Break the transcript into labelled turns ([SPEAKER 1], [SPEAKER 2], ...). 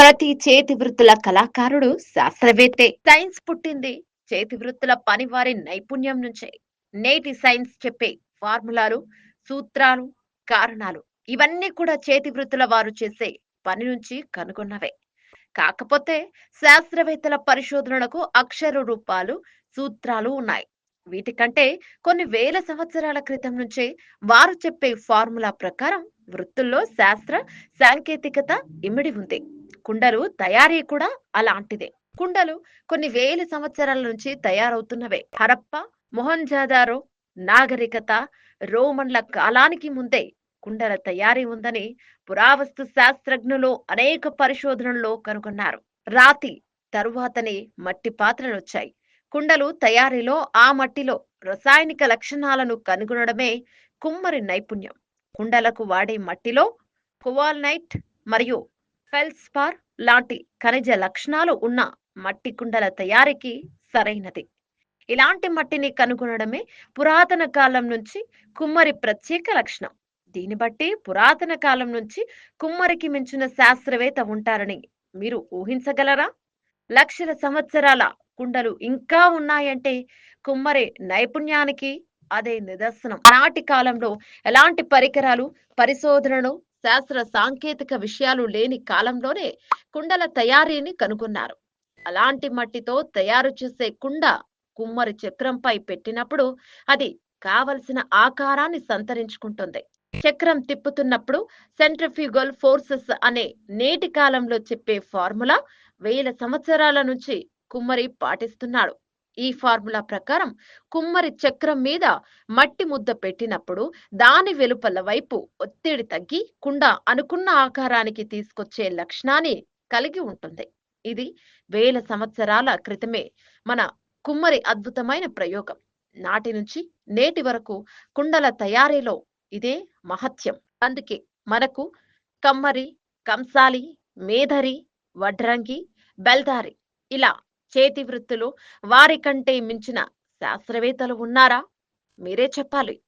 [SPEAKER 1] ప్రతి చేతి వృత్తుల కళాకారుడు శాస్త్రవేత్తే. సైన్స్ పుట్టింది. చేతి వృత్తుల పనివారి నైపుణ్యం నుంచే. నేటి సైన్స్ చెప్పే ఫార్ములాలు సూత్రాలు కారణాలు ఇవన్నీ కూడా చేతి వృత్తుల వారు చేసే పని నుంచి కనుగొన్నవే. కాకపోతే శాస్త్రవేత్తల పరిశోధనలకు అక్షర రూపాలు సూత్రాలు ఉన్నాయి. వీటికంటే కొన్ని వేల సంవత్సరాల క్రితం నుంచే వారు చెప్పే ఫార్ములా ప్రకారం వృత్తుల్లో శాస్త్ర సాంకేతికత ఇమిడి ఉంది. కుండలు తయారీ కూడా అలాంటిదే. కుండలు కొన్ని వేల సంవత్సరాల నుంచి తయారవుతున్నవే. హరప్ప మొహంజాదారు నాగరికత రోమన్ల కాలానికి ముందే కుండల తయారీ ఉందని పురావస్తు శాస్త్రజ్ఞులు అనేక పరిశోధనల్లో కనుగొన్నారు. రాతి తరువాతనే మట్టి పాత్రలు వచ్చాయి. కుండలు తయారీలో ఆ మట్టిలో రసాయనిక లక్షణాలను కనుగొనడమే కుమ్మరి నైపుణ్యం. కుండలకు వాడే మట్టిలో కువాల్నైట్ మరియు ఫెల్స్పార్ లాంటి ఖనిజ లక్షణాలు ఉన్న మట్టి కుండల తయారీకి సరైనది. ఇలాంటి మట్టిని కనుగొనడమే పురాతన కాలం నుంచి కుమ్మరి ప్రత్యేక లక్షణం. దీన్ని బట్టి పురాతన కాలం నుంచి కుమ్మరికి మించిన శాస్త్రవేత్త ఉంటారని మీరు ఊహించగలరా? లక్షల సంవత్సరాల కుండలు ఇంకా ఉన్నాయంటే కుమ్మరి నైపుణ్యానికి అదే నిదర్శనం. ఆనాటి కాలంలో ఎలాంటి పరికరాలు పరిశోధనలు శాస్త్ర సాంకేతిక విషయాలు లేని కాలంలోనే కుండల తయారీని కనుగొన్నారు. అలాంటి మట్టితో తయారు చేసే కుండ కుమ్మరి చక్రంపై పెట్టినప్పుడు అది కావలసిన ఆకారాన్ని సంతరించుకుంటుంది. చక్రం తిప్పుతున్నప్పుడు సెంట్రిఫ్యూగల్ ఫోర్సెస్ అనే నేటి కాలంలో చెప్పే ఫార్ములా వేల సంవత్సరాల నుంచి కుమ్మరి పాటిస్తున్నాడు. ఈ ఫార్ములా ప్రకారం కుమ్మరి చక్రం మీద మట్టి ముద్ద పెట్టినప్పుడు దాని వెలుపల వైపు ఒత్తిడి తగ్గి కుండ అనుకున్న ఆకారానికి తీసుకొచ్చే లక్షణాన్ని కలిగి ఉంటుంది. ఇది వేల సంవత్సరాల క్రితమే మన కుమ్మరి అద్భుతమైన ప్రయోగం. నాటి నుంచి నేటి వరకు కుండల తయారీలో ఇదే మహత్యం. అందుకే మనకు కమ్మరి కంసాలి మేధరి వడ్రంగి బెల్దారి ఇలా చేతి వృత్తులు వారి కంటే మించిన శాస్త్రవేత్తలు ఉన్నారా? మీరే చెప్పాలి.